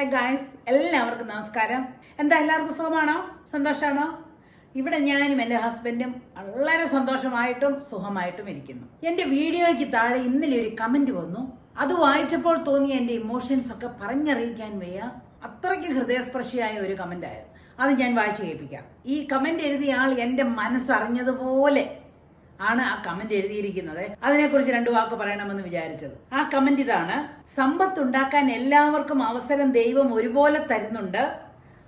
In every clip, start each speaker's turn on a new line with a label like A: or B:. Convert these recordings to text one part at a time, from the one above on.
A: Hi guys എല്ലാവർക്കും നമസ്കാരം. എന്താ എല്ലാവർക്കും സുഖമാണോ? സന്തോഷമാണോ ഇവിടെ ഞാനും എന്റെ ഹസ്ബൻഡും വളരെ സന്തോഷമായിട്ടും സുഖമായിട്ടും ഇരിക്കുന്നു. എന്റെ വീഡിയോയ്ക്ക് താഴെ ഇന്നലെ ഒരു കമന്റ് വന്നു. അത് വായിച്ചപ്പോൾ തോന്നിയ എന്റെ ഇമോഷൻസ് ഒക്കെ പറഞ്ഞറിയിക്കാൻ വയ്യ. അത്രയ്ക്ക് ഹൃദയസ്പർശിയായ ഒരു കമന്റ് ആയിരുന്നു അത് ഞാൻ വായിച്ചു കേൾപ്പിക്കാം. ഈ കമന്റ് എഴുതിയ ആൾ എന്റെ മനസ്സറിഞ്ഞതുപോലെ ആണ് ആ കമന്റ് എഴുതിയിരിക്കുന്നത്. അതിനെക്കുറിച്ച് രണ്ടു വാക്ക് പറയണമെന്ന് വിചാരിച്ചത്. ആ കമന്റ് ഇതാണ് സമ്പത്ത് ഉണ്ടാക്കാൻ എല്ലാവർക്കും അവസരം ദൈവം ഒരുപോലെ തരുന്നുണ്ട്.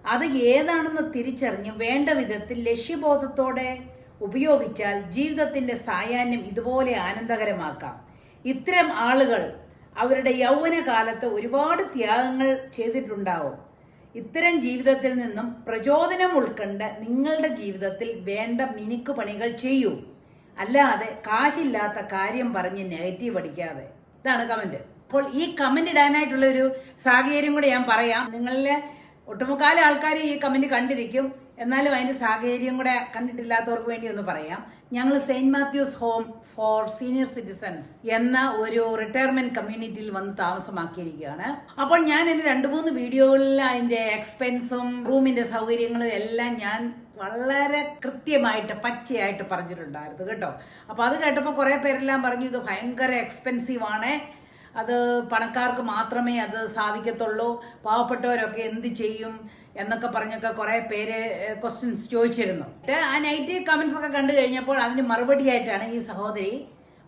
A: അത് ഏതാണെന്ന് തിരിച്ചറിഞ്ഞ് വേണ്ട വിധത്തിൽ ലക്ഷ്യബോധത്തോടെ ഉപയോഗിച്ചാൽ ജീവിതത്തിന്റെ സായാഹ്നം ഇതുപോലെ ആനന്ദകരമാക്കാം. ഇത്തരം ആളുകൾ അവരുടെ യൗവന കാലത്ത് ഒരുപാട് ത്യാഗങ്ങൾ ചെയ്തിട്ടുണ്ടാവും. ഇത്തരം ജീവിതത്തിൽ നിന്നും പ്രചോദനം ഉൾക്കൊണ്ട് നിങ്ങളുടെ ജീവിതത്തിൽ വേണ്ട മിനുക്ക് പണികൾ ചെയ്യൂ. അല്ലാതെ കാശില്ലാത്ത കാര്യം പറഞ്ഞ് നെഗറ്റീവ് അടിക്കാതെ. ഇതാണ് കമന്റ് അപ്പോൾ ഈ കമന്റ് ഇടാനായിട്ടുള്ള ഒരു സാഹചര്യം കൂടെ ഞാൻ പറയാം. നിങ്ങളിലെ ഒട്ടുമുക്കാല ആൾക്കാർ ഈ കമന്റ് കണ്ടിരിക്കും. എന്നാലും അതിന്റെ സാഹചര്യം കൂടെ കണ്ടിട്ടില്ലാത്തവർക്ക് വേണ്ടി ഒന്ന് പറയാം. ഞങ്ങൾ Saint Mathews home for senior citizens എന്ന ഒരു റിട്ടയർമെന്റ് കമ്മ്യൂണിറ്റിയിൽ വന്ന് താമസമാക്കിയിരിക്കുകയാണ്. അപ്പോൾ ഞാൻ എന്റെ രണ്ട് മൂന്ന് വീഡിയോകളിൽ അതിന്റെ എക്സ്പെൻസും റൂമിന്റെ സൗകര്യങ്ങളും എല്ലാം ഞാൻ വളരെ കൃത്യമായിട്ട് പച്ചയായിട്ട് പറഞ്ഞിട്ടുണ്ടായിരുന്നു കേട്ടോ. അപ്പോൾ അത് കേട്ടപ്പോൾ കുറേ പേരെല്ലാം പറഞ്ഞു ഇത് ഭയങ്കര എക്സ്പെൻസീവ് ആണ്. അത് പണക്കാർക്ക് മാത്രമേ അത് സാധിക്കത്തുള്ളൂ. പാവപ്പെട്ടവരൊക്കെ എന്ത് ചെയ്യും? എന്നൊക്കെ പറഞ്ഞൊക്കെ കുറേ പേര് ക്വസ്റ്റ്യൻസ് ചോദിച്ചിരുന്നു. ആ നെഗറ്റീവ് കമൻസ് ഒക്കെ കണ്ടു കഴിഞ്ഞപ്പോൾ അതിന് മറുപടിയായിട്ടാണ് ഈ സഹോദരി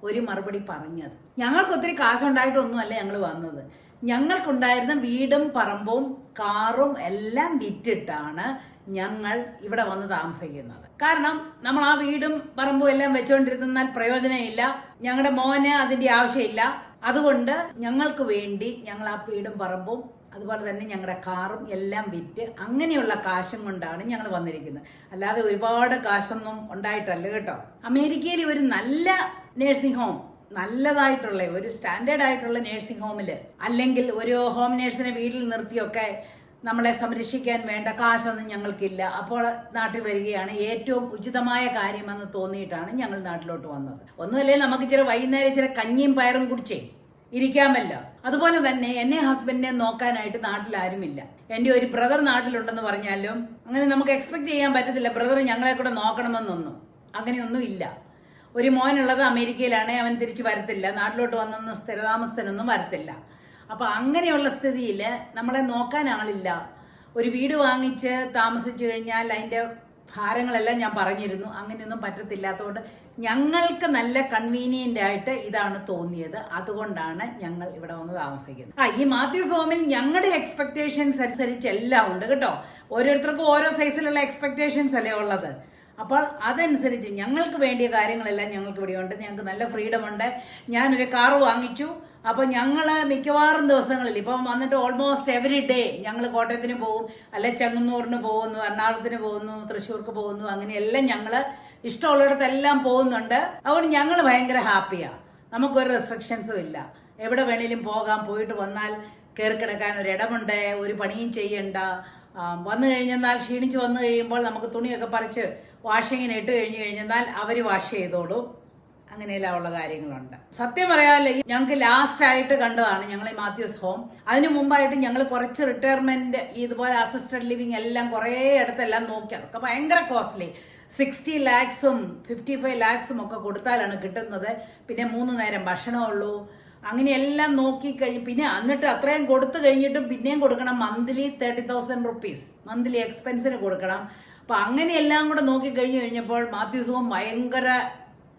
A: ഒരു മറുപടി പറഞ്ഞത്. ഞങ്ങൾക്ക് ഒത്തിരി കാശുണ്ടായിട്ടൊന്നുമല്ല ഞങ്ങൾ വന്നത്. ഞങ്ങൾക്കുണ്ടായിരുന്ന വീടും പറമ്പും കാറും എല്ലാം വിറ്റിട്ടാണ് ഞങ്ങൾ ഇവിടെ വന്ന് താമസിക്കുന്നത്. കാരണം നമ്മൾ ആ വീടും പറമ്പും എല്ലാം വെച്ചുകൊണ്ടിരുന്നാൽ പ്രയോജനമില്ല. ഞങ്ങളുടെ മോന് അതിന്റെ ആവശ്യമില്ല. അതുകൊണ്ട് ഞങ്ങൾക്ക് വേണ്ടി ഞങ്ങൾ ആ വീടും പറമ്പും അതുപോലെ തന്നെ ഞങ്ങളുടെ കാറും എല്ലാം വിറ്റ് അങ്ങനെയുള്ള കാശും കൊണ്ടാണ് ഞങ്ങൾ വന്നിരിക്കുന്നത്. അല്ലാതെ ഒരുപാട് കാശൊന്നും ഉണ്ടായിട്ടല്ല കേട്ടോ. അമേരിക്കയിൽ ഒരു നല്ല നേഴ്സിംഗ് ഹോം നല്ലതായിട്ടുള്ള ഒരു സ്റ്റാൻഡേർഡ് ആയിട്ടുള്ള നേഴ്സിംഗ് ഹോമിൽ അല്ലെങ്കിൽ ഒരു ഹോം നേഴ്സിനെ വീട്ടിൽ നിർത്തിയൊക്കെ നമ്മളെ സംരക്ഷിക്കാൻ വേണ്ട കാശൊന്നും ഞങ്ങൾക്കില്ല. അപ്പോൾ നാട്ടിൽ വരികയാണ്. ഏറ്റവും ഉചിതമായ കാര്യമെന്ന് തോന്നിയിട്ടാണ് ഞങ്ങൾ നാട്ടിലോട്ട് വന്നത്. ഒന്നുമല്ലേ നമുക്ക് ഇച്ചിരി വൈകുന്നേരം ഇച്ചിരി കഞ്ഞിയും പയറും കുടിച്ചേ? ഇരിക്കാമല്ലോ. അതുപോലെ തന്നെ എന്നെ ഹസ്ബൻഡിനെ നോക്കാനായിട്ട് നാട്ടിൽ ആരുമില്ല എന്റെ ഒരു ബ്രദർ നാട്ടിലുണ്ടെന്ന് പറഞ്ഞാലും അങ്ങനെ നമുക്ക് എക്സ്പെക്ട് ചെയ്യാൻ പറ്റത്തില്ല. ബ്രദർ ഞങ്ങളെ കൂടെ നോക്കണമെന്നൊന്നും. അങ്ങനെയൊന്നും ഇല്ല ഒരു മോനുള്ളത് അമേരിക്കയിലാണ്. അവൻ തിരിച്ചു വരത്തില്ല. നാട്ടിലോട്ട് വന്നൊന്നും സ്ഥിരതാമസത്തിനൊന്നും വരത്തില്ല. അപ്പൊ അങ്ങനെയുള്ള സ്ഥിതിയിൽ നമ്മളെ നോക്കാൻ ആളില്ല. ഒരു വീട് വാങ്ങിച്ച് താമസിച്ചു കഴിഞ്ഞാൽ അതിന്റെ ഭാരങ്ങളെല്ലാം ഞാൻ പറഞ്ഞിരുന്നു. അങ്ങനെയൊന്നും പറ്റത്തില്ലാത്തതുകൊണ്ട് ഞങ്ങൾക്ക് നല്ല കൺവീനിയന്റ് ആയിട്ട് ഇതാണ് തോന്നിയത്. അതുകൊണ്ടാണ് ഞങ്ങൾ ഇവിടെ വന്ന് താമസിക്കുന്നത്. ആ ഈ മാത്യു ഹോമിൽ ഞങ്ങളുടെ എക്സ്പെക്ടേഷൻസ് അനുസരിച്ച് എല്ലാം ഉണ്ട് കേട്ടോ. ഓരോരുത്തർക്കും ഓരോ സൈസിലുള്ള എക്സ്പെക്ടേഷൻസ് അല്ലേ ഉള്ളത്? അപ്പോൾ അതനുസരിച്ച് ഞങ്ങൾക്ക് വേണ്ടിയ കാര്യങ്ങളെല്ലാം ഞങ്ങൾക്ക് ഇവിടെ ഉണ്ട്. ഞങ്ങൾക്ക് നല്ല ഫ്രീഡം ഉണ്ട്. ഞാനൊരു കാറ് വാങ്ങിച്ചു. അപ്പോൾ ഞങ്ങൾ മിക്കവാറും ദിവസങ്ങളിൽ ഇപ്പം വന്നിട്ട് ഓൾമോസ്റ്റ് എവറി ഡേ ഞങ്ങൾ കോട്ടയത്തിന് പോകും അല്ലെ ചെങ്ങന്നൂറിന് പോകുന്നു എറണാകുളത്തിന് പോകുന്നു തൃശ്ശൂർക്ക് പോകുന്നു അങ്ങനെയെല്ലാം ഞങ്ങൾ ഇഷ്ടമുള്ളിടത്തെല്ലാം പോകുന്നുണ്ട്. അതുകൊണ്ട് ഞങ്ങൾ ഭയങ്കര ഹാപ്പിയാണ് നമുക്കൊരു റെസ്ട്രിക്ഷൻസും ഇല്ല. എവിടെ വേണേലും പോകാം പോയിട്ട് വന്നാൽ കയറി കിടക്കാൻ ഒരു ഇടമുണ്ട് ഒരു പണിയും ചെയ്യണ്ട. വന്നു കഴിഞ്ഞെന്നാൽ ക്ഷീണിച്ച് വന്നു കഴിയുമ്പോൾ നമുക്ക് തുണിയൊക്കെ പറിച്ച് വാഷിങ്ങിന് ഇട്ട് കഴിഞ്ഞു കഴിഞ്ഞെന്നാൽ അവർ വാഷ് ചെയ്തോളൂ. അങ്ങനെയെല്ലാം ഉള്ള കാര്യങ്ങളുണ്ട്. സത്യം പറയാമല്ലേ ഞങ്ങൾക്ക് ലാസ്റ്റ് ആയിട്ട് കണ്ടതാണ് ഞങ്ങൾ ഈ മാത്യൂസ് ഹോം. അതിനു മുമ്പായിട്ട് ഞങ്ങൾ കുറച്ച് റിട്ടയർമെന്റ് ഇതുപോലെ അസിസ്റ്റഡ് ലിവിങ് എല്ലാം കുറേ ഇടത്തെല്ലാം നോക്കി. അതൊക്കെ ഭയങ്കര കോസ്റ്റ്ലി സിക്സ്റ്റി ലാക്സും ഫിഫ്റ്റി ഫൈവ് ലാക്സും ഒക്കെ കൊടുത്താലാണ് കിട്ടുന്നത്. പിന്നെ മൂന്ന് നേരം ഭക്ഷണമുള്ളൂ അങ്ങനെയെല്ലാം നോക്കി കഴിഞ്ഞ് പിന്നെ എന്നിട്ട് അത്രയും കൊടുത്തു കഴിഞ്ഞിട്ടും പിന്നെയും കൊടുക്കണം monthly thirty thousand rupees monthly എക്സ്പെൻസിന് കൊടുക്കണം. അപ്പൊ അങ്ങനെയെല്ലാം കൂടെ നോക്കി കഴിഞ്ഞു കഴിഞ്ഞപ്പോൾ മാത്യുസുഖം ഭയങ്കര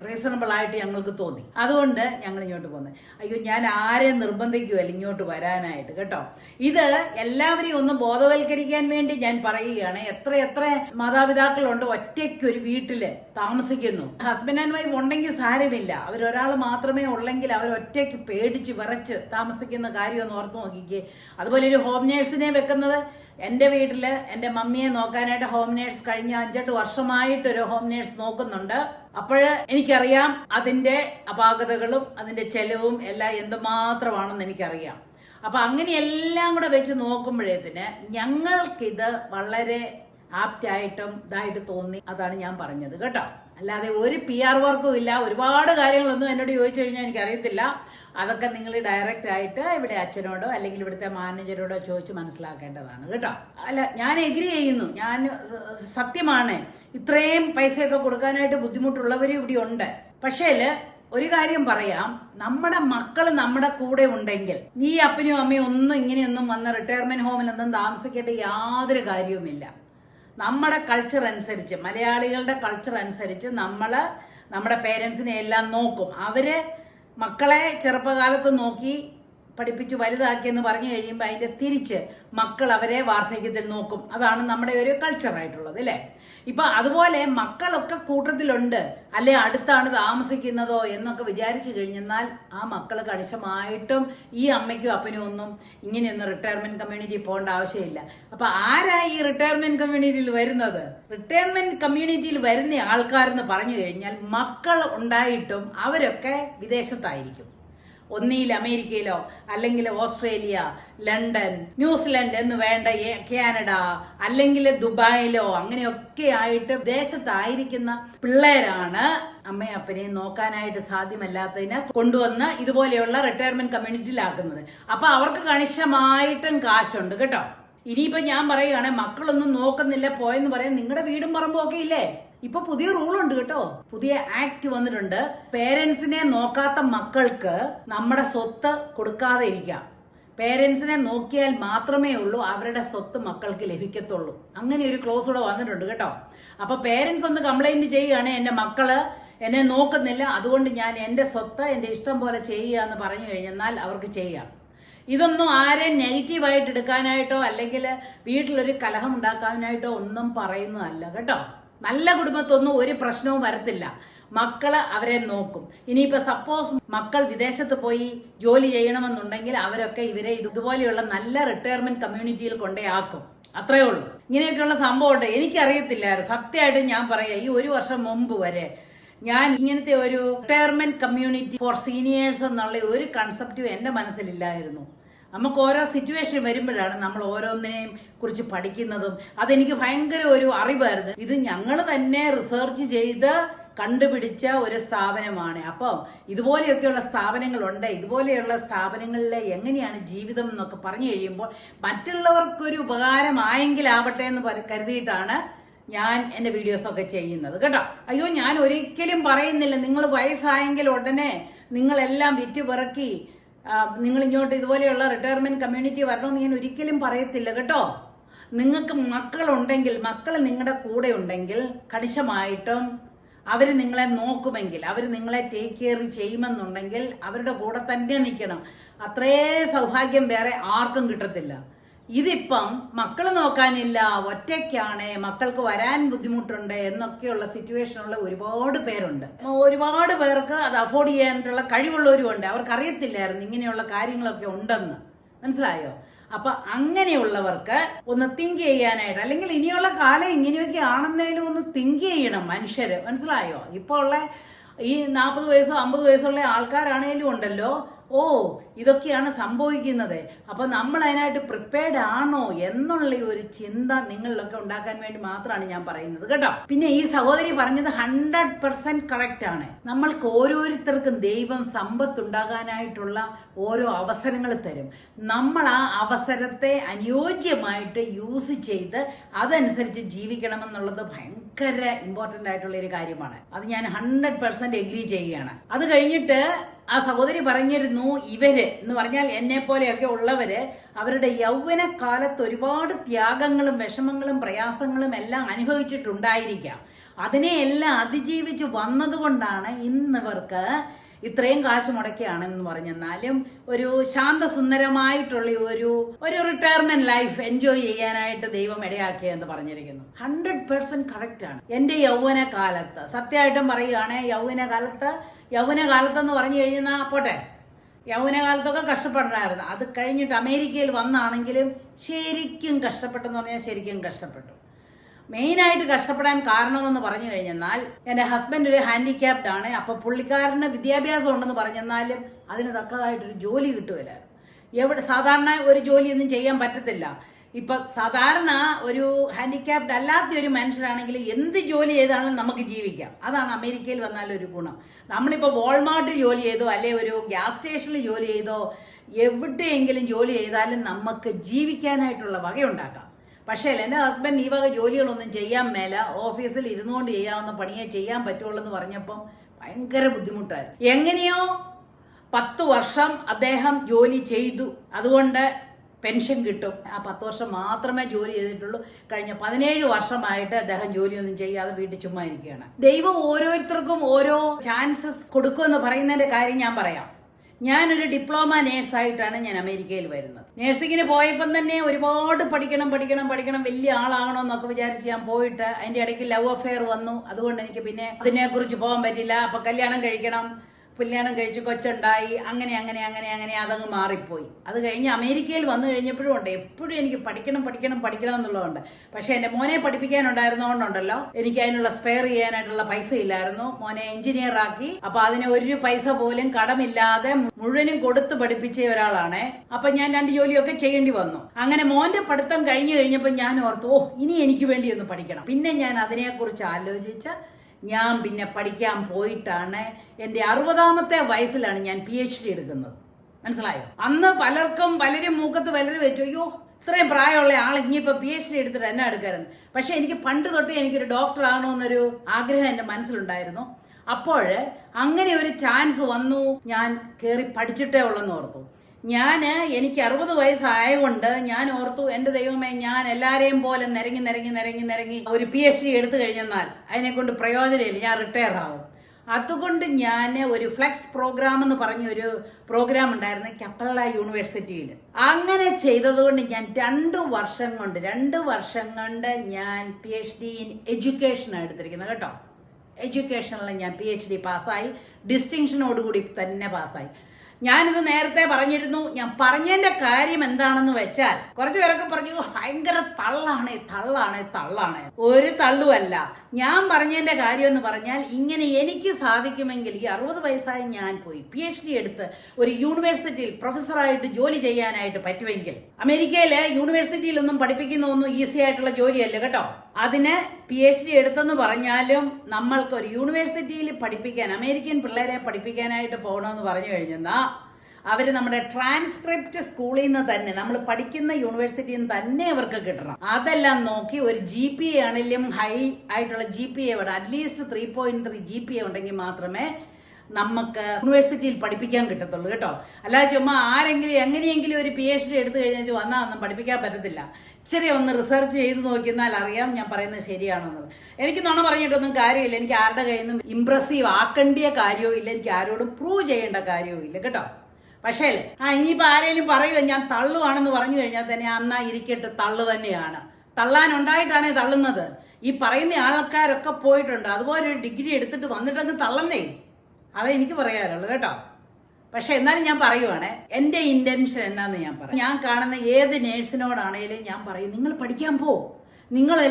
A: റീസണബിൾ ആയിട്ട് ഞങ്ങൾക്ക് തോന്നി. അതുകൊണ്ട് ഞങ്ങൾ ഇങ്ങോട്ട് പോകുന്നത് അയ്യോ ഞാൻ ആരെയും നിർബന്ധിക്കുമല്ല ഇങ്ങോട്ട് വരാനായിട്ട് കേട്ടോ? ഇത് എല്ലാവരെയും ഒന്ന് ബോധവൽക്കരിക്കാൻ വേണ്ടി ഞാൻ പറയുകയാണ്. എത്ര എത്ര മാതാപിതാക്കളുണ്ട് ഒറ്റയ്ക്കൊരു വീട്ടിൽ താമസിക്കുന്നു. ഹസ്ബൻഡ് ആൻഡ് വൈഫ് ഉണ്ടെങ്കിൽ സാരമില്ല. അവരൊരാൾ മാത്രമേ ഉള്ളെങ്കിൽ അവർ ഒറ്റയ്ക്ക് പേടിച്ച് വിറച്ച് താമസിക്കുന്ന കാര്യം ഒന്ന് ഓർത്ത് നോക്കിക്കേ. അതുപോലെ ഒരു ഹോം നേഴ്സിനെ വെക്കുന്നത് എന്റെ വീട്ടിൽ എന്റെ മമ്മിയെ നോക്കാനായിട്ട് ഹോം നേഴ്സ് കഴിഞ്ഞ അഞ്ചെട്ട് വർഷമായിട്ട് ഒരു ഹോം നേഴ്സ് നോക്കുന്നുണ്ട്. അപ്പോൾ എനിക്കറിയാം അതിന്റെ അപാകതകളും അതിന്റെ ചെലവും എല്ലാം എന്തുമാത്രമാണെന്ന് എനിക്കറിയാം. അപ്പം അങ്ങനെ എല്ലാം കൂടെ വെച്ച് നോക്കുമ്പോഴേത്തിന് ഞങ്ങൾക്കിത് വളരെ ആപ്റ്റായിട്ടും ഇതായിട്ട് തോന്നി അതാണ് ഞാൻ പറഞ്ഞത് കേട്ടോ. അല്ലാതെ ഒരു പി ആർ വർക്കും ഇല്ല. ഒരുപാട് കാര്യങ്ങളൊന്നും എന്നോട് ചോദിച്ചു കഴിഞ്ഞാൽ എനിക്കറിയത്തില്ല. അതൊക്കെ നിങ്ങൾ ഡയറക്റ്റ് ആയിട്ട് ഇവിടെ അച്ഛനോടോ അല്ലെങ്കിൽ ഇവിടുത്തെ മാനേജരോടോ ചോദിച്ച് മനസ്സിലാക്കേണ്ടതാണ് കേട്ടോ. അല്ല ഞാൻ എഗ്രി ചെയ്യുന്നു. ഞാൻ സത്യമാണ്. ഇത്രയും പൈസയൊക്കെ കൊടുക്കാനായിട്ട് ബുദ്ധിമുട്ടുള്ളവരും ഇവിടെ ഉണ്ട്. പക്ഷേ ഒരു കാര്യം പറയാം. നമ്മുടെ മക്കൾ നമ്മുടെ കൂടെ ഉണ്ടെങ്കിൽ ഈ അപ്പനും അമ്മയും ഒന്നും ഇങ്ങനെയൊന്നും വന്ന റിട്ടയർമെന്റ് ഹോമിലൊന്നും താമസിക്കേണ്ട യാതൊരു കാര്യവുമില്ല. നമ്മുടെ കൾച്ചർ അനുസരിച്ച് മലയാളികളുടെ കൾച്ചർ അനുസരിച്ച് നമ്മൾ നമ്മുടെ പേരൻസിനെ എല്ലാം നോക്കും. അവർ മക്കളെ ചെറുപ്പകാലത്ത് നോക്കി പഠിപ്പിച്ച് വലുതാക്കിയെന്ന് പറഞ്ഞു കഴിയുമ്പോൾ അതിന്റെ തിരിച്ച് മക്കൾ അവരെ വാർദ്ധക്യത്തിൽ നോക്കും. അതാണ് നമ്മുടെ ഒരു കൾച്ചറായിട്ടുള്ളത് അല്ലേ? ഇപ്പൊ അതുപോലെ മക്കളൊക്കെ കൂട്ടത്തിലുണ്ട്. അല്ലെ അടുത്താണ് താമസിക്കുന്നതോ എന്നൊക്കെ വിചാരിച്ചു കഴിഞ്ഞെന്നാൽ ആ മക്കൾ കണിശമായിട്ടും ഈ അമ്മയ്ക്കും അപ്പനും ഒന്നും ഇങ്ങനെയൊന്നും റിട്ടയർമെന്റ് കമ്മ്യൂണിറ്റി പോകേണ്ട ആവശ്യമില്ല. അപ്പൊ ആരാ ഈ റിട്ടയർമെന്റ് കമ്മ്യൂണിറ്റിയിൽ വരുന്നത്? റിട്ടയർമെന്റ് കമ്മ്യൂണിറ്റിയിൽ വരുന്ന ആൾക്കാരെന്ന് പറഞ്ഞു കഴിഞ്ഞാൽ മക്കൾ ഉണ്ടായിട്ടും അവരൊക്കെ വിദേശത്തായിരിക്കും. ഒന്നിയിൽ അമേരിക്കയിലോ അല്ലെങ്കിൽ ഓസ്ട്രേലിയ ലണ്ടൻ ന്യൂസിലൻഡ് എന്ന് വേണ്ട കാനഡ അല്ലെങ്കിൽ ദുബായിലോ അങ്ങനെയൊക്കെ ആയിട്ട് ദേശത്തായിരിക്കുന്ന പിള്ളേരാണ് അമ്മയും അപ്പനെയും നോക്കാനായിട്ട് സാധ്യമല്ലാത്തതിനെ കൊണ്ടുവന്ന് ഇതുപോലെയുള്ള റിട്ടയർമെന്റ് കമ്മ്യൂണിറ്റിയിലാക്കുന്നത് അപ്പൊ അവർക്ക് കണിശമായിട്ടും കാശുണ്ട് കേട്ടോ. ഇനിയിപ്പോ ഞാൻ പറയുകയാണെ മക്കളൊന്നും നോക്കുന്നില്ല പോയെന്ന് പറയാൻ നിങ്ങളുടെ വീടും പറമ്പും ഒക്കെ ഇല്ലേ? ഇപ്പൊ പുതിയ റൂൾ ഉണ്ട് കേട്ടോ. പുതിയ ആക്ട് വന്നിട്ടുണ്ട്. പേരൻസിനെ നോക്കാത്ത മക്കൾക്ക് നമ്മുടെ സ്വത്ത് കൊടുക്കാതെ ഇരിക്കാം. പേരൻസിനെ നോക്കിയാൽ മാത്രമേ ഉള്ളൂ അവരുടെ സ്വത്ത് മക്കൾക്ക് ലഭിക്കത്തുള്ളൂ. അങ്ങനെ ഒരു ക്ലോസ് കൂടെ വന്നിട്ടുണ്ട് കേട്ടോ. അപ്പൊ പേരൻസ് ഒന്ന് കംപ്ലൈന്റ് ചെയ്യുകയാണ് എന്റെ മക്കൾ എന്നെ നോക്കുന്നില്ല അതുകൊണ്ട് ഞാൻ എന്റെ സ്വത്ത് എന്റെ ഇഷ്ടം പോലെ ചെയ്യുക എന്ന് പറഞ്ഞു കഴിഞ്ഞാൽ അവർക്ക് ചെയ്യാം. ഇതൊന്നും ആരെയും നെഗറ്റീവായിട്ട് എടുക്കാനായിട്ടോ അല്ലെങ്കിൽ വീട്ടിലൊരു കലഹം ഉണ്ടാക്കാനായിട്ടോ ഒന്നും പറയുന്നതല്ല കേട്ടോ. നല്ല കുടുംബത്തൊന്നും ഒരു പ്രശ്നവും വരത്തില്ല. മക്കൾ അവരെ നോക്കും. ഇനിയിപ്പോ സപ്പോസ് മക്കൾ വിദേശത്ത് പോയി ജോലി ചെയ്യണമെന്നുണ്ടെങ്കിൽ അവരൊക്കെ ഇവരെ ഇതുപോലെയുള്ള നല്ല റിട്ടയർമെന്റ് കമ്മ്യൂണിറ്റിയിൽ കൊണ്ടേ ആക്കും. അത്രേ ഉള്ളൂ. ഇങ്ങനെയൊക്കെയുള്ള സംഭവമുണ്ട്. എനിക്കറിയത്തില്ലായിരുന്നു. സത്യമായിട്ട് ഞാൻ പറയാം. ഈ ഒരു വർഷം മുമ്പ് വരെ ഞാൻ ഇങ്ങനത്തെ ഒരു റിട്ടയർമെന്റ് കമ്മ്യൂണിറ്റി ഫോർ സീനിയേഴ്സ് എന്നുള്ള ഒരു കൺസെപ്റ്റും എന്റെ മനസ്സിലില്ലായിരുന്നു. നമുക്ക് ഓരോ സിറ്റുവേഷൻ വരുമ്പോഴാണ് നമ്മൾ ഓരോന്നിനെയും കുറിച്ച് പഠിക്കുന്നതും. അതെനിക്ക് ഭയങ്കര ഒരു അറിവായിരുന്നു. ഇത് ഞങ്ങൾ തന്നെ റിസർച്ച് ചെയ്ത് കണ്ടുപിടിച്ച ഒരു സ്ഥാപനമാണ്. അപ്പം ഇതുപോലെയൊക്കെയുള്ള സ്ഥാപനങ്ങളുണ്ട്. ഇതുപോലെയുള്ള സ്ഥാപനങ്ങളിൽ എങ്ങനെയാണ് ജീവിതം എന്നൊക്കെ പറഞ്ഞു കഴിയുമ്പോൾ മറ്റുള്ളവർക്കൊരു ഉപകാരമായെങ്കിലാവട്ടെ എന്ന് കരുതിയിട്ടാണ് ഞാൻ എന്റെ വീഡിയോസൊക്കെ ചെയ്യുന്നത്. കേട്ടോ? അയ്യോ ഞാൻ ഒരിക്കലും പറയുന്നില്ല. നിങ്ങൾ വയസ്സായെങ്കിൽ ഉടനെ നിങ്ങളെല്ലാം വിറ്റ് പിറക്കി ആ, നിങ്ങൾ ഇങ്ങോട്ട് ഇതുപോലെയുള്ള റിട്ടയർമെന്റ് കമ്മ്യൂണിറ്റി വരണമെന്ന് ഞാൻ ഒരിക്കലും പറയത്തില്ല കേട്ടോ? നിങ്ങൾക്ക് മക്കളുണ്ടെങ്കിൽ മക്കൾ നിങ്ങളുടെ കൂടെ ഉണ്ടെങ്കിൽ കണിശമായിട്ടും അവർ നിങ്ങളെ നോക്കുമെങ്കിൽ അവർ നിങ്ങളെ ടേക്ക് കെയർ ചെയ്യുമെന്നുണ്ടെങ്കിൽ അവരുടെ കൂടെ തന്നെ നിൽക്കണം. അത്രേ സൗഭാഗ്യം വേറെ ആർക്കും കിട്ടത്തില്ല. ഇതിപ്പം മക്കൾ നോക്കാനില്ല ഒറ്റയ്ക്കാണ് മക്കൾക്ക് വരാൻ ബുദ്ധിമുട്ടുണ്ട് എന്നൊക്കെയുള്ള സിറ്റുവേഷനുള്ള ഒരുപാട് പേരുണ്ട്. ഒരുപാട് പേർക്ക് അത് അഫോർഡ് ചെയ്യാനായിട്ടുള്ള കഴിവുള്ളവരും ഉണ്ട് അവർക്ക് അറിയത്തില്ലായിരുന്നു ഇങ്ങനെയുള്ള കാര്യങ്ങളൊക്കെ ഉണ്ടെന്ന്. മനസ്സിലായോ? അപ്പൊ അങ്ങനെയുള്ളവർക്ക് ഒന്ന് തിങ്ക് ചെയ്യാനായിട്ട് അല്ലെങ്കിൽ ഇനിയുള്ള കാലം ഇങ്ങനെയൊക്കെ ആണെന്നേലും ഒന്ന് തിങ്ക് ചെയ്യണം മനുഷ്യര്. മനസ്സിലായോ? ഇപ്പോൾ ഉള്ള ഈ നാൽപ്പത് വയസ്സോ അമ്പത് വയസ്സുള്ള ആൾക്കാരാണേലും ഉണ്ടല്ലോ. ഓ ഇതൊക്കെയാണ് സംഭവിക്കുന്നത്. അപ്പൊ നമ്മൾ അതിനായിട്ട് പ്രിപ്പയർഡ് ആണോ എന്നുള്ള ഒരു ചിന്ത നിങ്ങളിലൊക്കെ ഉണ്ടാക്കാൻ വേണ്ടി മാത്രമാണ് ഞാൻ പറയുന്നത് കേട്ടോ. പിന്നെ ഈ സഹോദരി പറഞ്ഞത് ഹൺഡ്രഡ് പെർസെന്റ് കറക്റ്റ് ആണ്. നമ്മൾക്ക് ഓരോരുത്തർക്കും ദൈവം സമ്പത്ത് ഉണ്ടാകാനായിട്ടുള്ള ഓരോ അവസരങ്ങൾ തരും. നമ്മൾ ആ അവസരത്തെ അനുയോജ്യമായിട്ട് യൂസ് ചെയ്ത് അതനുസരിച്ച് ജീവിക്കണമെന്നുള്ളത് ഭയങ്കര ഇമ്പോർട്ടന്റ് ആയിട്ടുള്ള ഒരു കാര്യമാണ്. അത് ഞാൻ ഹൺഡ്രഡ് പെർസെന്റ് എഗ്രി ചെയ്യുകയാണ്. അത് കഴിഞ്ഞിട്ട് ആ സഹോദരി പറഞ്ഞിരുന്നു ഇവർ എന്ന് പറഞ്ഞാൽ എന്നെ പോലെയൊക്കെ ഉള്ളവര് അവരുടെ യൗവനകാലത്ത് ഒരുപാട് ത്യാഗങ്ങളും വിഷമങ്ങളും പ്രയാസങ്ങളും എല്ലാം അനുഭവിച്ചിട്ടുണ്ടായിരിക്കാം. അതിനെയെല്ലാം അതിജീവിച്ച് വന്നതുകൊണ്ടാണ് ഇന്നിവർക്ക് ഇത്രയും കാശ് മുടക്കിയാണെന്ന് പറഞ്ഞെന്നാലും ഒരു ശാന്തസുന്ദരമായിട്ടുള്ള ഒരു ഒരു റിട്ടയർമെന്റ് ലൈഫ് എൻജോയ് ചെയ്യാനായിട്ട് ദൈവം ഇടയാക്കിയെന്ന് പറഞ്ഞിരിക്കുന്നു. ഹൺഡ്രഡ് പെർസെന്റ് കറക്റ്റ് ആണ്. എന്റെ യൗവന കാലത്ത് സത്യമായിട്ടും പറയുകയാണ് യൗവന കാലത്ത് യൗവന കാലത്തെന്ന് പറഞ്ഞു കഴിഞ്ഞാൽ പോട്ടെ. യൗവനകാലത്തൊക്കെ കഷ്ടപ്പെടണമായിരുന്നു അത് കഴിഞ്ഞിട്ട് അമേരിക്കയിൽ വന്നാണെങ്കിലും ശരിക്കും കഷ്ടപ്പെട്ടെന്ന് പറഞ്ഞാൽ ശരിക്കും കഷ്ടപ്പെട്ടു. മെയിനായിട്ട് കഷ്ടപ്പെടാൻ കാരണമെന്ന് പറഞ്ഞു കഴിഞ്ഞെന്നാൽ എന്റെ ഹസ്ബൻഡ് ഒരു ഹാൻഡിക്യാപ്ഡ് ആണ്. അപ്പൊ പുള്ളിക്കാരന് വിദ്യാഭ്യാസം ഉണ്ടെന്ന് പറഞ്ഞെന്നാലും അതിന് തക്കതായിട്ടൊരു ജോലി കിട്ടുകയില്ലായിരുന്നു. എവിടെ സാധാരണ ഒരു ജോലിയൊന്നും ചെയ്യാൻ പറ്റത്തില്ല. ഇപ്പൊ സാധാരണ ഒരു ഹാൻഡിക്യാപ്ഡ് അല്ലാത്ത ഒരു മനുഷ്യരാണെങ്കിൽ എന്ത് ജോലി ചെയ്താലും നമുക്ക് ജീവിക്കാം. അതാണ് അമേരിക്കയിൽ വന്നാൽ ഒരു ഗുണം. നമ്മളിപ്പോൾ വാൾമാർട്ടിൽ ജോലി ചെയ്തോ അല്ലെ ഒരു ഗ്യാസ് സ്റ്റേഷനിൽ ജോലി ചെയ്തോ എവിടെയെങ്കിലും ജോലി ചെയ്താലും നമുക്ക് ജീവിക്കാനായിട്ടുള്ള വകയുണ്ടാക്കാം പക്ഷേ എന്റെ ഹസ്ബൻഡ് ഈ വക ജോലികളൊന്നും ചെയ്യാൻ മേല ഓഫീസിൽ ഇരുന്നുകൊണ്ട് ചെയ്യാവുന്ന പണിയെ ചെയ്യാൻ പറ്റുള്ളൂ എന്ന് പറഞ്ഞപ്പം ഭയങ്കര ബുദ്ധിമുട്ടായിരുന്നു. എങ്ങനെയോ പത്ത് വർഷം അദ്ദേഹം ജോലി ചെയ്തു. അതുകൊണ്ട് പെൻഷൻ കിട്ടും. ആ പത്ത് വർഷം മാത്രമേ ജോലി ചെയ്തിട്ടുള്ളൂ. കഴിഞ്ഞ പതിനേഴ് വർഷമായിട്ട് അദ്ദേഹം ജോലിയൊന്നും ചെയ്യാതെ വീട്ടിൽ ചുമ്മാ ഇരിക്കുകയാണ്. ദൈവം ഓരോരുത്തർക്കും ഓരോ ചാൻസസ് കൊടുക്കുമെന്ന് പറയുന്നതിന്റെ കാര്യം ഞാൻ പറയാം. ഞാനൊരു ഡിപ്ലോമ നേഴ്സായിട്ടാണ് ഞാൻ അമേരിക്കയിൽ വരുന്നത്. നേഴ്സിങ്ങിന് പോയപ്പം തന്നെ ഒരുപാട് പഠിക്കണം പഠിക്കണം പഠിക്കണം വലിയ ആളാകണം എന്നൊക്കെ വിചാരിച്ച് ഞാൻ പോയിട്ട് അതിന്റെ ഇടയ്ക്ക് ലവ് അഫെയർ വന്നു. അതുകൊണ്ട് എനിക്ക് പിന്നെ അതിനെക്കുറിച്ച് പോകാൻ പറ്റില്ല. അപ്പൊ കല്യാണം കഴിക്കണം. കല്യാണം കഴിച്ച് കൊച്ചുണ്ടായി. അങ്ങനെ അങ്ങനെ അങ്ങനെ അങ്ങനെ അതങ്ങ് മാറിപ്പോയി. അത് കഴിഞ്ഞ് അമേരിക്കയിൽ വന്നു കഴിഞ്ഞപ്പോഴും ഉണ്ട്. എപ്പോഴും എനിക്ക് പഠിക്കണം പഠിക്കണം പഠിക്കണം എന്നുള്ളതുണ്ട്. പക്ഷെ എന്റെ മോനെ പഠിപ്പിക്കാനുണ്ടായിരുന്നതുകൊണ്ടുണ്ടല്ലോ എനിക്ക് അതിനുള്ള സ്പെയർ ചെയ്യാനായിട്ടുള്ള പൈസ ഇല്ലായിരുന്നു. മോനെ എഞ്ചിനീയർ ആക്കി. അപ്പൊ അതിന് ഒരു പൈസ പോലും കടമില്ലാതെ മുഴുവനും കൊടുത്ത് പഠിപ്പിച്ച ഒരാളാണ്. അപ്പൊ ഞാൻ രണ്ട് ജോലിയൊക്കെ ചെയ്യേണ്ടി വന്നു. അങ്ങനെ മോന്റെ പഠിത്തം കഴിഞ്ഞു കഴിഞ്ഞപ്പോൾ ഞാൻ ഓർത്തു ഓ ഇനി എനിക്ക് വേണ്ടി ഒന്ന് പഠിക്കണം. പിന്നെ ഞാൻ അതിനെക്കുറിച്ച് ആലോചിച്ച് ഞാൻ പിന്നെ പഠിക്കാൻ പോയിട്ടാണ് എന്റെ അറുപതാമത്തെ വയസ്സിലാണ് ഞാൻ പി എച്ച് ഡി എടുക്കുന്നത്. മനസ്സിലായോ? അന്ന് പലർക്കും പലരും മൂക്കത്ത് പലരും വെച്ചു. അയ്യോ ഇത്രയും പ്രായമുള്ള ആൾ ഇനിയിപ്പോൾ പി എച്ച് ഡി എടുത്തിട്ട് എന്നെ എടുക്കായിരുന്നു പക്ഷെ എനിക്ക് പണ്ട് തൊട്ടേ എനിക്കൊരു ഡോക്ടർ ആണോ എന്നൊരു ആഗ്രഹം എന്റെ മനസ്സിലുണ്ടായിരുന്നു. അപ്പോൾ അങ്ങനെ ഒരു ചാൻസ് വന്നു. ഞാൻ കയറി പഠിച്ചിട്ടേ ഉള്ളെന്ന് ഓർത്തു. ഞാൻ എനിക്ക് അറുപത് വയസ്സായതുകൊണ്ട് ഞാൻ ഓർത്തു എന്റെ ദൈവമേ ഞാൻ എല്ലാവരെയും പോലെ നിരങ്ങി നിരങ്ങി നിരങ്ങി നിരങ്ങി ഒരു പി എച്ച് ഡി എടുത്തു കഴിഞ്ഞെന്നാൽ അതിനെ കൊണ്ട് പ്രയോജനമില്ല ഞാൻ റിട്ടയർ ആവും. അതുകൊണ്ട് ഞാൻ ഒരു ഫ്ലെക്സ് പ്രോഗ്രാം എന്ന് പറഞ്ഞ ഒരു പ്രോഗ്രാം ഉണ്ടായിരുന്നു കപ്പലള യൂണിവേഴ്സിറ്റിയിൽ അങ്ങനെ ചെയ്തതുകൊണ്ട് ഞാൻ രണ്ട് വർഷം കൊണ്ട് രണ്ട് വർഷം കൊണ്ട് ഞാൻ പി എച്ച് ഡി ഇൻ എഡ്യൂക്കേഷനാണ് എടുത്തിരിക്കുന്നത് കേട്ടോ. എഡ്യൂക്കേഷനിൽ ഞാൻ പി എച്ച് ഡി പാസ്സായി ഡിസ്റ്റിങ്ഷനോടുകൂടി തന്നെ പാസ്സായി ഞാനിത് നേരത്തെ പറഞ്ഞിരുന്നു. ഞാൻ പറഞ്ഞതിന്റെ കാര്യം എന്താണെന്ന് വെച്ചാൽ കുറച്ചു പേരൊക്കെ പറഞ്ഞു "ഓ, ഭയങ്കര തള്ളാണ് തള്ളാണ് തള്ളാണ്. ഒരു തള്ളുമല്ല ഞാൻ പറഞ്ഞതിന്റെ കാര്യം എന്ന് പറഞ്ഞാൽ ഇങ്ങനെ എനിക്ക് സാധിക്കുമെങ്കിൽ ഈ അറുപത് വയസ്സായി ഞാൻ പോയി പി എച്ച് ഡി എടുത്ത് ഒരു യൂണിവേഴ്സിറ്റിയിൽ പ്രൊഫസറായിട്ട് ജോലി ചെയ്യാനായിട്ട് പറ്റുമെങ്കിൽ അമേരിക്കയിലെ യൂണിവേഴ്സിറ്റിയിലൊന്നും പഠിപ്പിക്കുന്ന ഒന്നും ഈസി ആയിട്ടുള്ള ജോലിയല്ല കേട്ടോ. അതിന് പി എച്ച് ഡി എടുത്തെന്ന് പറഞ്ഞാലും നമ്മൾക്ക് ഒരു യൂണിവേഴ്സിറ്റിയിൽ പഠിപ്പിക്കാൻ അമേരിക്കൻ പിള്ളേരെ പഠിപ്പിക്കാനായിട്ട് പോകണമെന്ന് പറഞ്ഞു കഴിഞ്ഞാൽ അവർ നമ്മുടെ ട്രാൻസ്ക്രിപ്റ്റ് സ്കൂളിൽ നിന്ന് തന്നെ നമ്മൾ പഠിക്കുന്ന യൂണിവേഴ്സിറ്റിയിൽ നിന്ന് തന്നെ അവർക്ക് കിട്ടണം. അതെല്ലാം നോക്കി ഒരു ജി പി എ ആണെങ്കിലും ഹൈ ആയിട്ടുള്ള ജി പി എ വേണം. At least three point three G P A ഉണ്ടെങ്കിൽ മാത്രമേ നമുക്ക് യൂണിവേഴ്സിറ്റിയിൽ പഠിപ്പിക്കാൻ കിട്ടത്തുള്ളൂ കേട്ടോ. അല്ലാതെ ചുമ്മാ ആരെങ്കിലും എങ്ങനെയെങ്കിലും ഒരു പി എച്ച് ഡി എടുത്തു കഴിഞ്ഞാൽ വന്നാൽ ഒന്നും പഠിപ്പിക്കാൻ പറ്റത്തില്ല. ഇച്ചിരി ഒന്ന് റിസർച്ച് ചെയ്ത് നോക്കിയാൽ അറിയാം ഞാൻ പറയുന്നത് ശരിയാണെന്നത് എനിക്ക് നുണ പറഞ്ഞിട്ടൊന്നും കാര്യമില്ല. എനിക്ക് ആരുടെ കയ്യിൽ നിന്നും ഇമ്പ്രസീവ് ആക്കേണ്ടിയ കാര്യവും ഇല്ല. എനിക്ക് ആരോടും പ്രൂവ് ചെയ്യേണ്ട കാര്യവും ഇല്ല കേട്ടോ. പക്ഷേ ആ ഇനിയിപ്പോൾ ആരെങ്കിലും പറയുക ഞാൻ തള്ളുവാണെന്ന് പറഞ്ഞു കഴിഞ്ഞാൽ തന്നെ അന്നാ ഇരിക്കട്ടെ തള്ളു തന്നെയാണ്. തള്ളാനുണ്ടായിട്ടാണേ തള്ളുന്നത്. ഈ പറയുന്ന ആൾക്കാരൊക്കെ പോയിട്ടുണ്ട്. അതുപോലെ ഒരു ഡിഗ്രി എടുത്തിട്ട് വന്നിട്ടങ്ങ് തള്ളുന്നേ. അതേ എനിക്ക് പറയാനുള്ളൂ കേട്ടോ. പക്ഷെ എന്നാലും ഞാൻ പറയുവാണേ എന്റെ ഇന്റൻഷൻ എന്നാന്ന് ഞാൻ പറയും. ഞാൻ കാണുന്ന ഏത് നേഴ്സിനോടാണേലും ഞാൻ പറയും നിങ്ങൾ പഠിക്കാൻ പോ. നിങ്ങൾ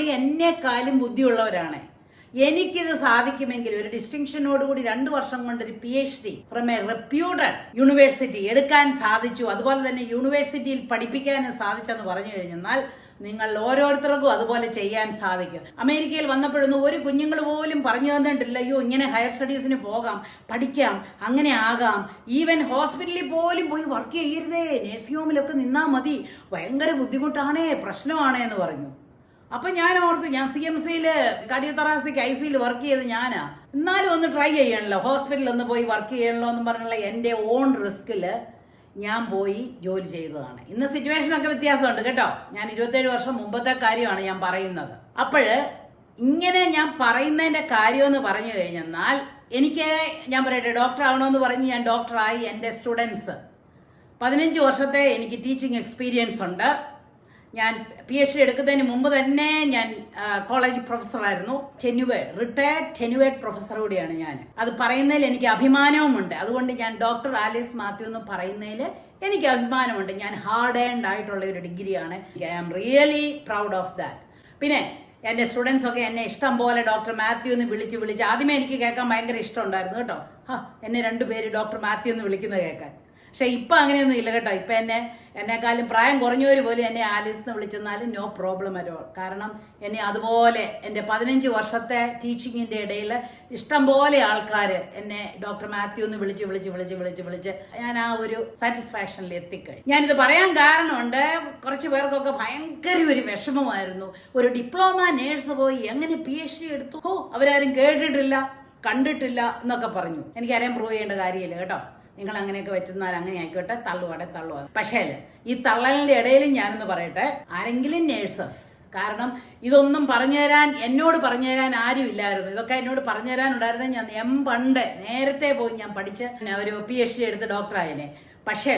A: എന്നെക്കാലും ബുദ്ധിയുള്ളവരാണ്. എനിക്കിത് സാധിക്കുമെങ്കിൽ ഒരു ഡിസ്റ്റിങ്ഷനോടുകൂടി രണ്ട് വർഷം കൊണ്ട് ഒരു P H D from a reputed university എടുക്കാൻ സാധിച്ചു. അതുപോലെ തന്നെ യൂണിവേഴ്സിറ്റിയിൽ പഠിപ്പിക്കാനും സാധിച്ചെന്ന് പറഞ്ഞു കഴിഞ്ഞാൽ നിങ്ങൾ ഓരോരുത്തർക്കും അതുപോലെ ചെയ്യാൻ സാധിക്കും. അമേരിക്കയിൽ വന്നപ്പോഴൊന്നും ഒരു കുഞ്ഞുങ്ങൾ പോലും പറഞ്ഞു തന്നിട്ടില്ല അയ്യോ ഇങ്ങനെ ഹയർ സ്റ്റഡീസിന് പോകാം പഠിക്കാം അങ്ങനെ ആകാം. ഈവൻ ഹോസ്പിറ്റലിൽ പോലും പോയി വർക്ക് ചെയ്യരുതേ നേഴ്സിംഗ് ഹോമിലൊക്കെ നിന്നാൽ മതി. ഭയങ്കര ബുദ്ധിമുട്ടാണേ പ്രശ്നമാണേ എന്ന് പറഞ്ഞു. അപ്പൊ ഞാൻ ഓർത്ത് ഞാൻ സി എം സിയിൽ കടിയത്തറാസിക്ക് ഐ സിയിൽ വർക്ക് ചെയ്ത് ഞാനാ. എന്നാലും ഒന്ന് ട്രൈ ചെയ്യണല്ലോ ഹോസ്പിറ്റലിൽ ഒന്ന് പോയി വർക്ക് ചെയ്യണല്ലോ എന്ന് പറഞ്ഞുള്ള എന്റെ ഓൺ റിസ്കിൽ ഞാൻ പോയി ജോലി ചെയ്തതാണ്. ഇന്ന് സിറ്റുവേഷനൊക്കെ വ്യത്യാസമുണ്ട് കേട്ടോ. ഞാൻ ഇരുപത്തേഴ് വർഷം മുമ്പത്തെ കാര്യമാണ് ഞാൻ പറയുന്നത്. അപ്പോൾ ഇങ്ങനെ ഞാൻ പറയുന്നതിന്റെ കാര്യമെന്ന് പറഞ്ഞു കഴിഞ്ഞെന്നാൽ എനിക്ക് ഞാൻ പറയട്ടെ ഡോക്ടർ ആവണമെന്ന് പറഞ്ഞ് ഞാൻ ഡോക്ടറായി എന്റെ സ്റ്റുഡൻസ് പതിനഞ്ച് വർഷത്തെ എനിക്ക് ടീച്ചിങ് എക്സ്പീരിയൻസ് ഉണ്ട്. ഞാൻ പി എച്ച് ഡി എടുക്കുന്നതിന് മുമ്പ് തന്നെ ഞാൻ കോളേജ് പ്രൊഫസറായിരുന്നു ടെനുവേഡ് റിട്ടയർഡ് ടെനുവേഡ് പ്രൊഫസർ കൂടിയാണ് ഞാൻ. അത് പറയുന്നതിൽ എനിക്ക് അഭിമാനവുമുണ്ട്. അതുകൊണ്ട് ഞാൻ ഡോക്ടർ ആലിസ് മാത്യു എന്ന് പറയുന്നതിൽ എനിക്ക് അഭിമാനമുണ്ട്. ഞാൻ ഹാർഡ് ആൻഡ് ആയിട്ടുള്ള ഒരു ഡിഗ്രിയാണ് I am really proud of that പിന്നെ എന്റെ സ്റ്റുഡൻസ് ഒക്കെ എന്നെ ഇഷ്ടം പോലെ ഡോക്ടർ മാത്യു എന്ന് വിളിച്ച് വിളിച്ച് ആദ്യമേ എനിക്ക് കേൾക്കാൻ ഭയങ്കര ഇഷ്ടമുണ്ടായിരുന്നു കേട്ടോ. എന്നെ രണ്ടുപേര് ഡോക്ടർ മാത്യു എന്ന് വിളിക്കുന്നത് കേൾക്കാൻ. പക്ഷെ ഇപ്പൊ അങ്ങനെയൊന്നും ഇല്ല കേട്ടോ. ഇപ്പൊ എന്നെ എന്നെക്കാളും പ്രായം കുറഞ്ഞവർ പോലും എന്നെ ആലീസ് എന്ന് വിളിച്ചെന്നാലും നോ പ്രോബ്ലം അല്ലോ കാരണം എന്നെ അതുപോലെ എന്റെ പതിനഞ്ച് വർഷത്തെ ടീച്ചിങ്ങിന്റെ ഇടയിൽ ഇഷ്ടം പോലെ ആൾക്കാർ എന്നെ ഡോക്ടർ മാത്യു എന്ന് വിളിച്ച് വിളിച്ച് വിളിച്ച് വിളിച്ച് വിളിച്ച് ഞാൻ ആ ഒരു സാറ്റിസ്ഫാക്ഷനിൽ എത്തിക്കഴിഞ്ഞു. ഞാനിത് പറയാൻ കാരണമുണ്ട്. കുറച്ച് പേർക്കൊക്കെ ഭയങ്കര ഒരു വിഷമമായിരുന്നു. ഒരു ഡിപ്ലോമ നേഴ്സ് പോയി എങ്ങനെ പി എച്ച് ഡി എടുത്തു? ഓ അവരാരും കേട്ടിട്ടില്ല കണ്ടിട്ടില്ല എന്നൊക്കെ പറഞ്ഞു. എനിക്കാരെയും പ്രൂവ് ചെയ്യേണ്ട കാര്യമില്ല കേട്ടോ. നിങ്ങൾ അങ്ങനെയൊക്കെ വെച്ചെന്നാൽ അങ്ങനെ ആയിക്കോട്ടെ തള്ളുവാടെ തള്ളുവാ. പക്ഷേ ഈ തള്ളലിന്റെ ഇടയിലും ഞാനൊന്ന് പറയട്ടെ ആരെങ്കിലും നേഴ്സസ് കാരണം ഇതൊന്നും പറഞ്ഞു തരാൻ എന്നോട് പറഞ്ഞു തരാൻ ആരും ഇല്ലായിരുന്നു ഇതൊക്കെ എന്നോട് പറഞ്ഞു തരാനുണ്ടായിരുന്നെ ഞാൻ എം പണ്ട് നേരത്തെ പോയി ഞാൻ പഠിച്ച് ഒരു പി എച്ച് ഡി എടുത്ത് ഡോക്ടറായതിനെ പക്ഷേ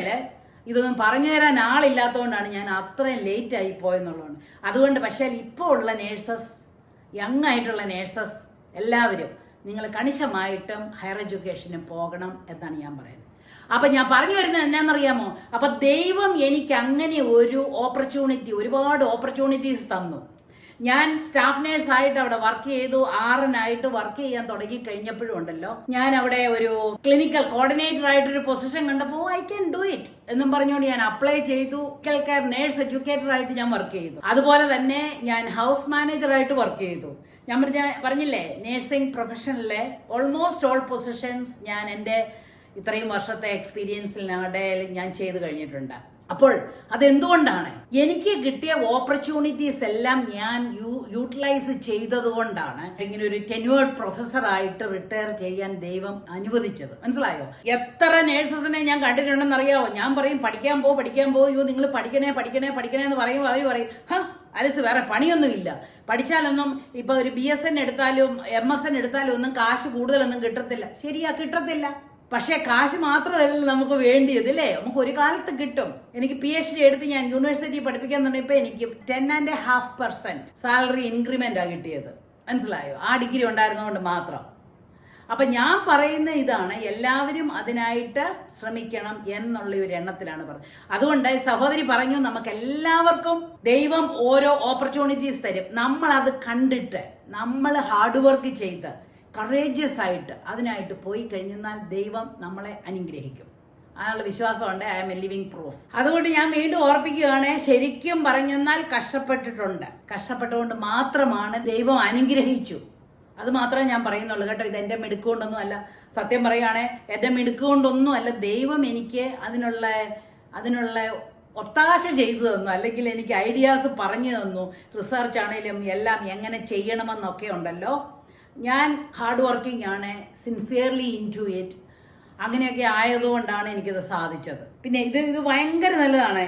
A: ഇതൊന്നും പറഞ്ഞു തരാൻ ആളില്ലാത്തതുകൊണ്ടാണ് ഞാൻ അത്രയും ലേറ്റ് ആയി പോയെന്നുള്ളതാണ്. അതുകൊണ്ട് പക്ഷേ ഇപ്പോൾ ഉള്ള നേഴ്സസ് യങ് ആയിട്ടുള്ള നേഴ്സസ് എല്ലാവരും നിങ്ങൾ കണിശമായിട്ടും ഹയർ എഡ്യൂക്കേഷന് പോകണം എന്നാണ് ഞാൻ പറയുന്നത്. അപ്പൊ ഞാൻ പറഞ്ഞു വരുന്നത് എന്നാണെന്നറിയാമോ അപ്പൊ ദൈവം എനിക്ക് അങ്ങനെ ഒരു ഓപ്പർച്യൂണിറ്റി ഒരുപാട് ഓപ്പർച്യൂണിറ്റീസ് തന്നു. ഞാൻ സ്റ്റാഫ് നേഴ്സ് ആയിട്ട് അവിടെ വർക്ക് ചെയ്തു. ആറിനായിട്ട് വർക്ക് ചെയ്യാൻ തുടങ്ങി കഴിഞ്ഞപ്പോഴും ഉണ്ടല്ലോ. ഞാൻ അവിടെ ഒരു ക്ലിനിക്കൽ കോർഡിനേറ്റർ ആയിട്ട് ഒരു പൊസിഷൻ കണ്ടപ്പോൾ ഐ ക്യാൻ ഡു ഇറ്റ് എന്നും പറഞ്ഞുകൊണ്ട് ഞാൻ അപ്ലൈ ചെയ്തു. കെയർ നേഴ്സ് എഡ്യൂക്കേറ്റർ ആയിട്ട് ഞാൻ വർക്ക് ചെയ്തു. അതുപോലെ തന്നെ ഞാൻ ഹൗസ് മാനേജർ ആയിട്ട് വർക്ക് ചെയ്തു. ഞാൻ പറഞ്ഞ പറഞ്ഞില്ലേ നേഴ്സിംഗ് പ്രൊഫഷനിലെ ഓൾമോസ്റ്റ് ഓൾ പൊസിഷൻസ് ഞാൻ എന്റെ ഇത്രയും വർഷത്തെ എക്സ്പീരിയൻസിൽ ഞങ്ങളുടെ ഞാൻ ചെയ്തു കഴിഞ്ഞിട്ടുണ്ട്. അപ്പോൾ അതെന്തുകൊണ്ടാണ്? എനിക്ക് കിട്ടിയ ഓപ്പർച്യൂണിറ്റീസ് എല്ലാം ഞാൻ യൂട്ടിലൈസ് ചെയ്തതുകൊണ്ടാണ് ഇങ്ങനെ ഒരു ടെന്യൂർഡ് പ്രൊഫസർ ആയിട്ട് റിട്ടയർ ചെയ്യാൻ ദൈവം അനുവദിച്ചത്. മനസ്സിലായോ? എത്ര നേഴ്സസിനെ ഞാൻ കണ്ടിട്ടുണ്ടെന്ന് അറിയാവോ? ഞാൻ പറയും പഠിക്കാൻ പോ പഠിക്കാൻ പോ അയ്യോ നിങ്ങൾ പഠിക്കണേ പഠിക്കണേ പഠിക്കണേ എന്ന് പറയും അവർ പറയും. അലിസ് വേറെ പണിയൊന്നുമില്ല. പഠിച്ചാലൊന്നും ഇപ്പൊ ഒരു ബി എസ് എൻ എടുത്താലും എം എസ് എൻ എടുത്താലും ഒന്നും കാശ് കൂടുതലൊന്നും കിട്ടത്തില്ല. ശരിയാ കിട്ടത്തില്ല. പക്ഷേ കാശ് മാത്രമല്ല നമുക്ക് വേണ്ടിയത് അല്ലേ? നമുക്ക് ഒരു കാലത്ത് കിട്ടും. എനിക്ക് പി എച്ച് ഡി എടുത്ത് ഞാൻ യൂണിവേഴ്സിറ്റി പഠിപ്പിക്കാൻ തുടങ്ങിയപ്പോൾ എനിക്ക് ten and half percent salary increment ആ കിട്ടിയത്. മനസ്സിലായോ? ആ ഡിഗ്രി ഉണ്ടായിരുന്നതുകൊണ്ട് മാത്രം. അപ്പൊ ഞാൻ പറയുന്ന ഇതാണ് എല്ലാവരും അതിനായിട്ട് ശ്രമിക്കണം എന്നുള്ള ഒരു എണ്ണത്തിലാണ് പറഞ്ഞത്. അതുകൊണ്ട് സഹോദരി പറഞ്ഞു നമുക്ക് എല്ലാവർക്കും ദൈവം ഓരോ ഓപ്പർച്യൂണിറ്റീസ് തരും. നമ്മൾ അത് കണ്ടിട്ട് നമ്മൾ ഹാർഡ് വർക്ക് ചെയ്ത് കറേജിയസ് ആയിട്ട് അതിനായിട്ട് പോയി കഴിഞ്ഞാൽ ദൈവം നമ്മളെ അനുഗ്രഹിക്കും. അതിനുള്ള വിശ്വാസമുണ്ട് I'm a living proof അതുകൊണ്ട് ഞാൻ വീണ്ടും ഓർപ്പിക്കുകയാണ് ശരിക്കും പറഞ്ഞെന്നാൽ കഷ്ടപ്പെട്ടിട്ടുണ്ട്. കഷ്ടപ്പെട്ടുകൊണ്ട് മാത്രമാണ് ദൈവം അനുഗ്രഹിച്ചു. അത് മാത്രമേ ഞാൻ പറയുന്നുള്ളൂ കേട്ടോ ഇത് എന്റെ മിടുക്കുകൊണ്ടൊന്നും അല്ല. സത്യം പറയുകയാണെ എന്റെ മിടുക്കുകൊണ്ടൊന്നും അല്ല ദൈവം എനിക്ക് അതിനുള്ള അതിനുള്ള ഒത്താശ ചെയ്തു തന്നു. അല്ലെങ്കിൽ എനിക്ക് ഐഡിയാസ് പറഞ്ഞു തന്നു. റിസർച്ച് ആണെങ്കിലും എല്ലാം എങ്ങനെ ചെയ്യണമെന്നൊക്കെ ഉണ്ടല്ലോ. ഞാൻ ഹാർഡ് വർക്കിംഗ് ആണ് സിൻസിയർലി ഇൻ ടു ഇറ്റ് അങ്ങനെയൊക്കെ ആയതുകൊണ്ടാണ് എനിക്കിത് സാധിച്ചത്. പിന്നെ ഇത് ഇത് ഭയങ്കര നല്ലതാണ്.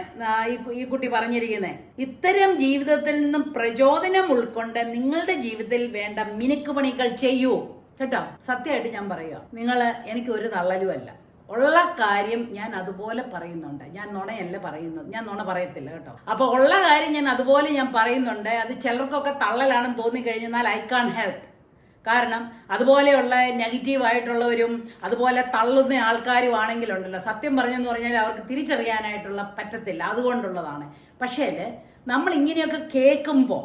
A: ഈ കുട്ടി പറഞ്ഞിരിക്കുന്നത് ഇത്തരം ജീവിതത്തിൽ നിന്നും പ്രചോദനം ഉൾക്കൊണ്ട് നിങ്ങളുടെ ജീവിതത്തിൽ വേണ്ട മിനുക്ക് പണികൾ ചെയ്യൂ. കേട്ടോ? സത്യമായിട്ട് ഞാൻ പറയുക നിങ്ങൾ എനിക്ക് ഒരു തള്ളലുമല്ല ഉള്ള കാര്യം ഞാൻ അതുപോലെ പറയുന്നുണ്ട്. ഞാൻ നുണയല്ല പറയുന്നത്. ഞാൻ നുണ പറയത്തില്ല കേട്ടോ. അപ്പൊ ഉള്ള കാര്യം ഞാൻ അതുപോലെ ഞാൻ പറയുന്നുണ്ട്. അത് ചിലർക്കൊക്കെ തള്ളലാണെന്ന് തോന്നിക്കഴിഞ്ഞാൽ ഐ കാൺ ഹെൽപ്പ് കാരണം അതുപോലെയുള്ള നെഗറ്റീവായിട്ടുള്ളവരും അതുപോലെ തള്ളുന്ന ആൾക്കാരും ആണെങ്കിലുണ്ടല്ലോ സത്യം പറഞ്ഞെന്ന് പറഞ്ഞാൽ അവർക്ക് തിരിച്ചറിയാനായിട്ടുള്ള പറ്റത്തില്ല. അതുകൊണ്ടുള്ളതാണ്. പക്ഷേ നമ്മൾ ഇങ്ങനെയൊക്കെ കേൾക്കുമ്പോൾ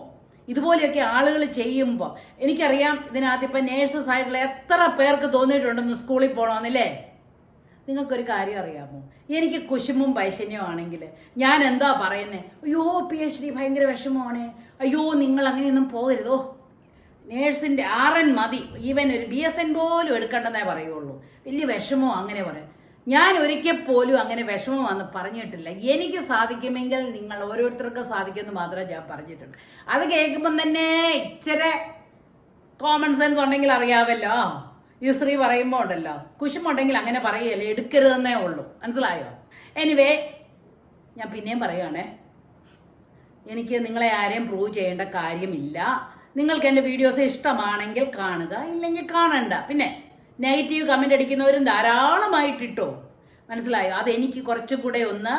A: ഇതുപോലെയൊക്കെ ആളുകൾ ചെയ്യുമ്പോൾ എനിക്കറിയാം ഇതിനകത്ത് ഇപ്പം നേഴ്സസ് ആയിട്ടുള്ള എത്ര പേർക്ക് തോന്നിയിട്ടുണ്ടെന്ന് സ്കൂളിൽ പോകണമെന്നില്ലേ നിങ്ങൾക്കൊരു കാര്യം അറിയാമോ? എനിക്ക് കുശുമ്പും പൈശന്യവും ആണെങ്കിൽ ഞാൻ എന്താ പറയുന്നത് അയ്യോ പി എച്ച് ഡി ഭയങ്കര വിഷമമാണ്. അയ്യോ നിങ്ങൾ അങ്ങനെയൊന്നും പോകരുതോ? നേഴ്സിന്റെ ആർ എൻ മതി. ഈവൻ ഒരു ബി എസ് എൻ പോലും എടുക്കണ്ടെന്നേ പറയുള്ളൂ. വലിയ വിഷമോ അങ്ങനെ പറയും. ഞാൻ ഒരിക്കൽ പോലും അങ്ങനെ വിഷമം വന്ന് പറഞ്ഞിട്ടില്ല. എനിക്ക് സാധിക്കുമെങ്കിൽ നിങ്ങൾ ഓരോരുത്തർക്കും സാധിക്കുമെന്ന് മാത്രമേ ഞാൻ പറഞ്ഞിട്ടുള്ളൂ. അത് കേൾക്കുമ്പം തന്നെ ഇച്ചിരി കോമൺ സെൻസ് ഉണ്ടെങ്കിൽ അറിയാവല്ലോ. ഈ സ്ത്രീ പറയുമ്പോൾ ഉണ്ടല്ലോ. കുശുമുണ്ടെങ്കിൽ അങ്ങനെ പറയല്ലേ എടുക്കരുതെന്നേ ഉള്ളൂ. മനസ്സിലായോ? എനിവേ ഞാൻ പിന്നെയും പറയുകയാണേ എനിക്ക് നിങ്ങളെ ആരെയും പ്രൂവ് ചെയ്യേണ്ട കാര്യമില്ല. നിങ്ങൾക്ക് എന്റെ വീഡിയോസ് ഇഷ്ടമാണെങ്കിൽ കാണുക ഇല്ലെങ്കിൽ കാണണ്ട. പിന്നെ നെഗറ്റീവ് കമന്റ് അടിക്കുന്നവരും ധാരാളമായിട്ട് ഇട്ടോ മനസ്സിലായോ? അതെനിക്ക് കുറച്ചും കൂടെ ഒന്ന്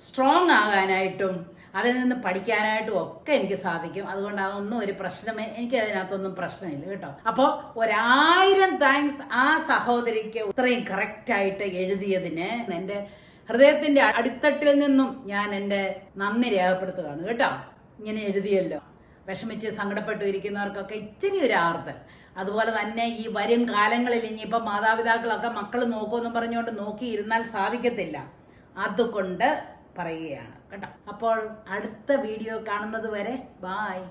A: സ്ട്രോങ് ആകാനായിട്ടും അതിൽ നിന്ന് പഠിക്കാനായിട്ടും ഒക്കെ എനിക്ക് സാധിക്കും. അതുകൊണ്ട് അതൊന്നും ഒരു പ്രശ്നമേ എനിക്ക് അതിനകത്തൊന്നും പ്രശ്നമില്ല കേട്ടോ. അപ്പോൾ ഒരായിരം താങ്ക്സ് ആ സഹോദരിക്ക് ഇത്രയും കറക്റ്റായിട്ട് എഴുതിയതിന് എന്റെ ഹൃദയത്തിന്റെ അടിത്തട്ടിൽ നിന്നും ഞാൻ എന്റെ നന്ദി രേഖപ്പെടുത്തുകയാണ് കേട്ടോ. ഇങ്ങനെ എഴുതിയല്ലോ. വിഷമിച്ച് സങ്കടപ്പെട്ടു ഇരിക്കുന്നവർക്കൊക്കെ ഇച്ചിരി ഒരു ആർത്തൽ അതുപോലെ തന്നെ ഈ വരും കാലങ്ങളിൽ ഇനിയിപ്പോൾ മാതാപിതാക്കളൊക്കെ മക്കൾ നോക്കുമെന്ന് പറഞ്ഞുകൊണ്ട് നോക്കിയിരുന്നാൽ സാധിക്കത്തില്ല. അതുകൊണ്ട് പറയുകയാണ്. കേട്ടോ. അപ്പോൾ അടുത്ത വീഡിയോ കാണുന്നത് വരെ ബായ്